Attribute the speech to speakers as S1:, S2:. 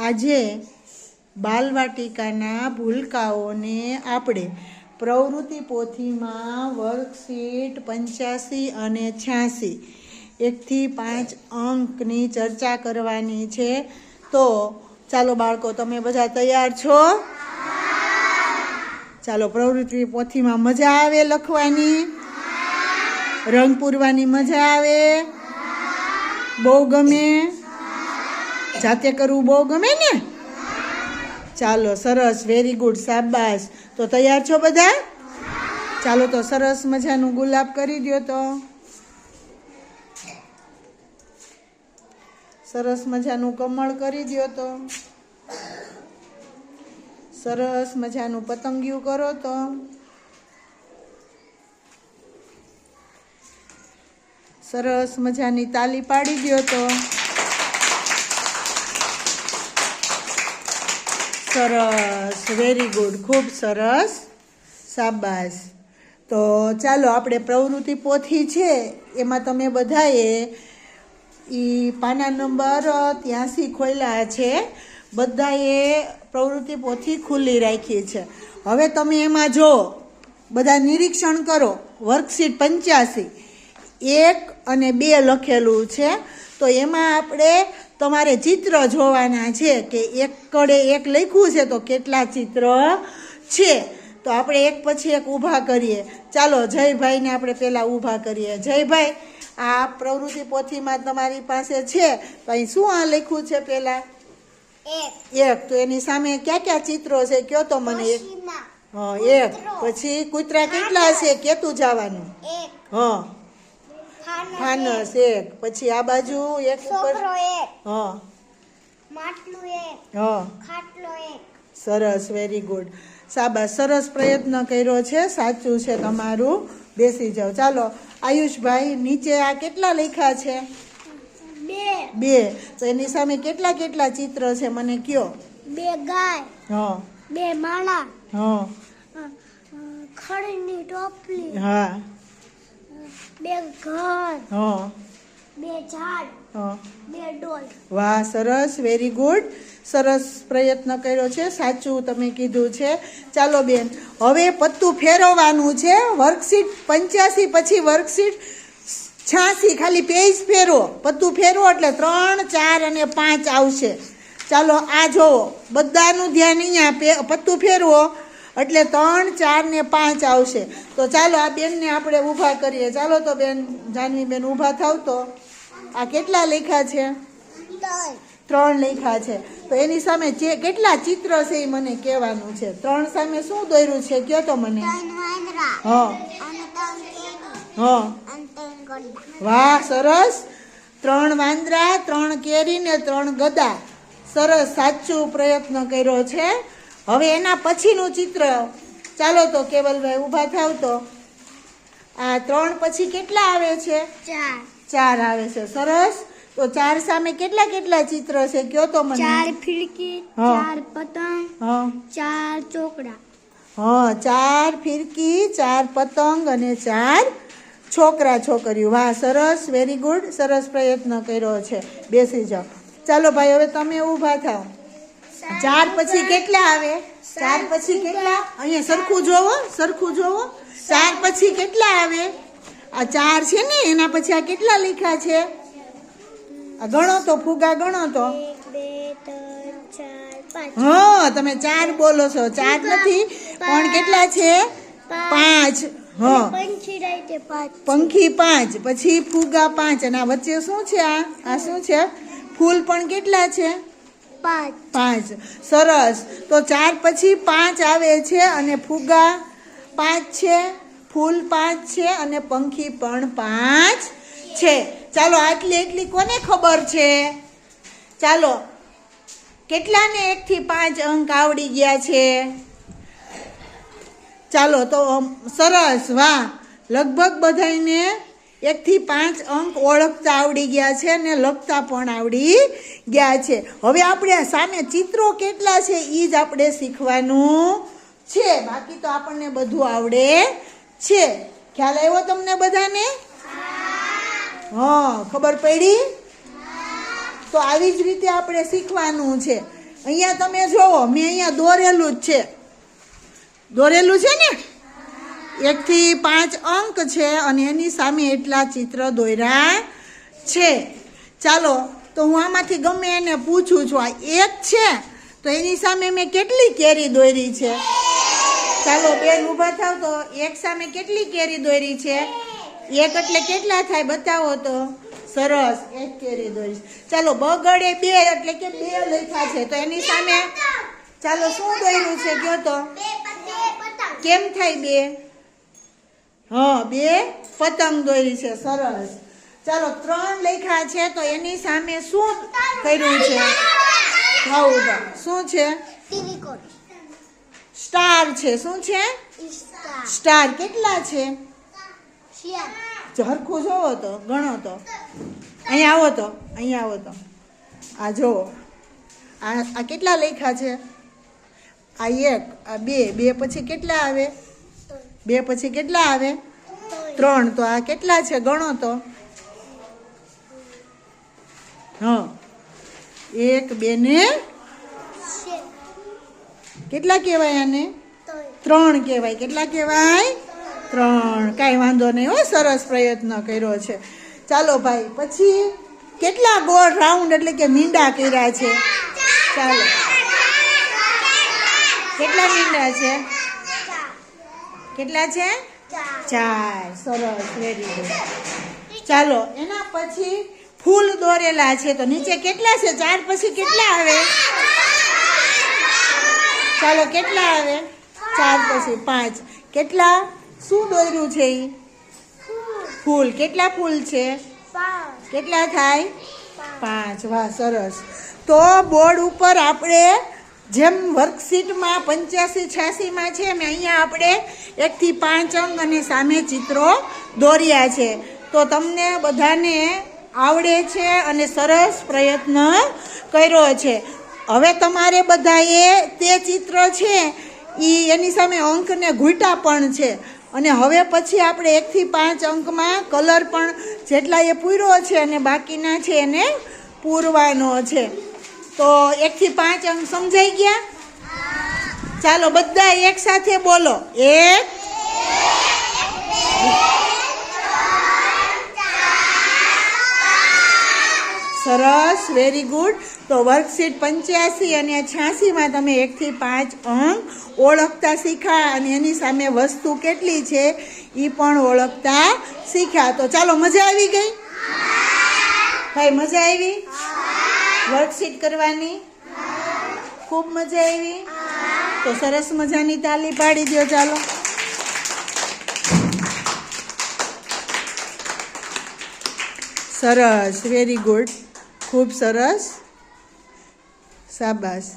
S1: આજે બાલવાટિકાના ભૂલકાઓને આપણે પ્રવૃત્તિ પોથીમાં વર્કશીટ પંચ્યાસી અને છ્યાસી એકથી પાંચ અંકની ચર્ચા કરવાની છે. તો ચાલો બાળકો, તમે બધા તૈયાર છો? ચાલો, પ્રવૃત્તિ પોથીમાં મજા આવે લખવાની? રંગ પૂરવાની મજા આવે? બહુ ગમે? જાતે કરવું બહુ ગમે ને? ચાલો, સરસ વેરી ગુડ સાબાસ તો તૈયાર છો બધા? ચાલો, તો સરસ મજાનું ગુલાબ કરી દો તો. સરસ મજાનું કમળ કરી દો તો. સરસ મજાનું પતંગિયું કરો તો. સરસ મજાની તાલી પાડી દો તો. સરસ વેરી ગુડ ખૂબ સરસ. સાબાસ તો ચાલો, આપણે પ્રવૃત્તિ પોથી છે. એમાં તમે બધાએ એ પાના નંબર ત્યાંસી ખોલ્યા છે. બધાએ પ્રવૃત્તિ પોથી ખુલ્લી રાખી છે. હવે તમે એમાં જો, બધા નિરીક્ષણ કરો. વર્કશીટ પંચ્યાસી. એક અને બે લખેલું છે. તો એમાં આપણે તમારે ચિત્ર જોવાના છે કે એક કડે એક લખ્યું છે તો કેટલા ચિત્ર છે? તો આપણે એક પછી એક ઊભા કરીએ. ચાલો જયભાઈને આપણે પહેલાં ઊભા કરીએ. જયભાઈ આ પ્રવૃત્તિ પોથીમાં તમારી પાસે છે? તો અહીં શું આ લખ્યું છે પહેલાં?
S2: એક.
S1: તો એની સામે ક્યાં ક્યાં ચિત્રો છે? કયો તો મને એક. હા એક. પછી કૂતરા કેટલા છે? કેતું જવાનું? હા.
S2: ફાનસ
S1: એક પછી આ બાજુ એક ઉપર હા.
S2: માટલું એક.
S1: હા.
S2: ખાટલો એક.
S1: સરસ વેરી ગુડ સાબા સરસ પ્રયત્ન કર્યો છે. સાચું છે તમારું. બેસી જાઓ. ચાલો આયુષભાઈ નીચે આ કેટલા લખ્યા છે?
S2: બે.
S1: બે. તો એની સામે કેટલા કેટલા ચિત્ર છે? મને કયો.
S2: બે ગાય.
S1: હા.
S2: બે માળા.
S1: હા.
S2: અ, ટોપલી.
S1: હા.
S2: બે ઘર
S1: હા.
S2: બે ઝાડ
S1: હા.
S2: બે ડોલ.
S1: વાહ સરસ વેરી ગુડ સરસ પ્રયત્ન કર્યો છે સાચું તમે કીધું છે. ચાલો બેન હવે પત્તું ફેરવવાનું છે વર્કશીટ પંચ્યાસી પછી વર્કશીટ છ્યાસી ખાલી પેજ ફેરવો પત્તું ફેરવો એટલે ત્રણ ચાર અને પાંચ આવશે. ચાલો આ જુઓ બધાનું ધ્યાન અહીંયા પત્તું ફેરવો. એટલે ત્રણ, ચાર ને પાંચ આવશે. તો ચાલો આ બેનને આપણે ઊભા કરીએ. ચાલો તો બેન જાનવી બેન ઊભા થાવ તો. આ કેટલા લેખા છે?
S2: ત્રણ
S1: લેખા છે. તો એની સામે જે કેટલા ચિત્ર છે એ મને કહેવાનું છે. ત્રણ સામે શું દોર્યું છે? કયો તો મને. હા. હા. વાહ, સરસ. ત્રણ વાંદરા, ત્રણ કેરી ને ત્રણ ગદા. સરસ, સાચું પ્રયત્ન કર્યો છે. હવે એના પછીનું ચિત્ર. ચાલો તો કેવલભાઈ ઊભા થાવ તો. આ ત્રણ પછી કેટલા આવે છે?
S2: ચાર.
S1: આવે છે. સરસ. તો ચાર સામે કેટલા કેટલા ચિત્ર છે? કયો તો મને.
S2: ચાર ફિરકી ચાર પતંગ
S1: હા.
S2: ચાર ચોકડા.
S1: હા ચાર ફિરકી ચાર પતંગ અને ચાર છોકરા છોકરીઓ. વાહ સરસ. વેરી ગુડ સરસ પ્રયત્ન કર્યો છે. બેસી જાઓ. ચાલો ભાઈ હવે તમે ઊભા થાઓ. ચાર પછી કેટલા આવે? ચાર પછી કેટલા? અહીંયા સરખું જોવો સરખું જોવો. ચાર પછી કેટલા આવે? આ ચાર છે ને એના પછી આ કેટલા લખ્યા છે? આ ગણો તો ફુગા ગણો તો. હા તમે ચાર બોલો છો ચાર નથી પણ કેટલા છે? પાંચ. હા.
S2: પાંચ
S1: પંખી પાંચ પછી ફુગા પાંચ. અને આ વચ્ચે શું છે આ? આ શું છે? ફૂલ પણ કેટલા છે?
S2: પાંચ.
S1: પાંચ. સરસ. તો ચાર પછી પાંચ આવે છે અને ફુગા પાંચ છે, ફૂલ પાંચ છે અને પંખી પણ પાંચ છે. ચાલો, આટલી એટલી કોને ખબર છે? ચાલો, કેટલાને એકથી પાંચ અંક આવડી ગયા છે? ચાલો, તો સરસ, વાહ. લગભગ બધાને એકથી પાંચ અંક ઓળખતા આવડી ગયા છે ને લખતા પણ આવડી ગયા છે. હવે આપણે સામે ચિત્રો કેટલા છે એ જ આપણે શીખવાનું છે. બાકી તો આપણને બધું આવડે છે. ખ્યાલ આવ્યો તમને બધાને? હા, ખબર પડી? તો આવી જ રીતે આપણે શીખવાનું છે. અહીંયા તમે જોવો, મેં અહીંયા દોરેલું જ છે. દોરેલું છે ને? એકથી પાંચ અંક છે અને એની સામે એટલા ચિત્ર દોર્યા છે. ચાલો તો હું આમાંથી ગમે એને પૂછું છું આ એક છે? તો એની સામે મેં કેટલી કેરી દોરી છે? ચાલો બેન ઊભા થાવ તો એક સામે કેટલી કેરી દોરી છે? એક એટલે કેટલા થાય બતાવો તો? સરસ એક કેરી દોરી ચાલો બગડે બે એટલે કે બે લખ્યા છે. તો એની સામે ચાલો શું દોર્યું છે? કયો તો? કેમ થાય બે? હા, બે પતંગ દોરી છે, સરસ. ચાલો, ત્રણ લેખા છે, તો એની સામે શું કર્યું છે? હા, ઊભા. શું છે? સ્ટાર છે. શું છે? સ્ટાર. કેટલા છે? ઝરખું જોવો તો, ગણો તો. અહીંયા આવો તો અહીંયા આવો તો. આ જોવો. આ આ કેટલા લેખા છે? આ એક, આ બે બે પછી કેટલા આવે? બે પછી કેટલા આવે? ત્રણ. તો આ કેટલા છે? ગણો તો. હા. એક, બે ને? કેટલા કહેવાય આને? ત્રણ કહેવાય. કેટલા કહેવાય? ત્રણ. કાંઈ વાંધો નહીં હો, સરસ પ્રયત્ન કર્યો છે. ચાલો ભાઈ, પછી કેટલા ગોળ રાઉન્ડ એટલે કે મીંડા કર્યા છે? ચાલો. કેટલા મીંડા છે? કેટલા છે? ચાર. સરસ વેરી ગુડ ચાલો એના પછી ફૂલ દોરેલા છે. તો નીચે કેટલા છે? ચાર પછી કેટલા આવે? ચાલો કેટલા આવે? ચાર પછી પાંચ. કેટલા? શું દોર્યું છે એ ફૂલ. કેટલા ફૂલ છે? કેટલા થાય? પાંચ. વાહ સરસ. તો બોર્ડ ઉપર આપણે જેમ વર્કશીટમાં પંચ્યાસી, છ્યાસીમાં છે મેં અહીંયા આપણે એકથી પાંચ અંક અને સામે ચિત્રો દોર્યા છે. તો તમને બધાને આવડે છે અને સરસ પ્રયત્ન કર્યો છે. હવે તમારે બધાએ તે ચિત્ર છે એ એની સામે અંકને ઘૂંટા પણ છે. અને હવે પછી આપણે એકથી પાંચ અંકમાં કલર પણ જેટલા એ પૂર્યો છે અને બાકીના છે એને પૂરવાનો છે. તો એકથી પાંચ અંક સમજાઈ ગયા? ચાલો બધા એક સાથે બોલો. એક, સરસ વેરી ગુડ તો વર્કશીટ પંચ્યાસી અને છ્યાસીમાં તમે એકથી પાંચ અંક ઓળખતા શીખ્યા અને એની સામે વસ્તુ કેટલી છે એ પણ ઓળખતા શીખ્યા તો ચાલો મજા આવી ગઈ? ભાઈ, મજા આવી? વર્કશીટ કરવાની? ખૂબ મજા આવી? તો સરસ મજાની તાલી પાડી દો ચાલો. સરસ વેરી ગુડ ખૂબ સરસ. શાબાશ.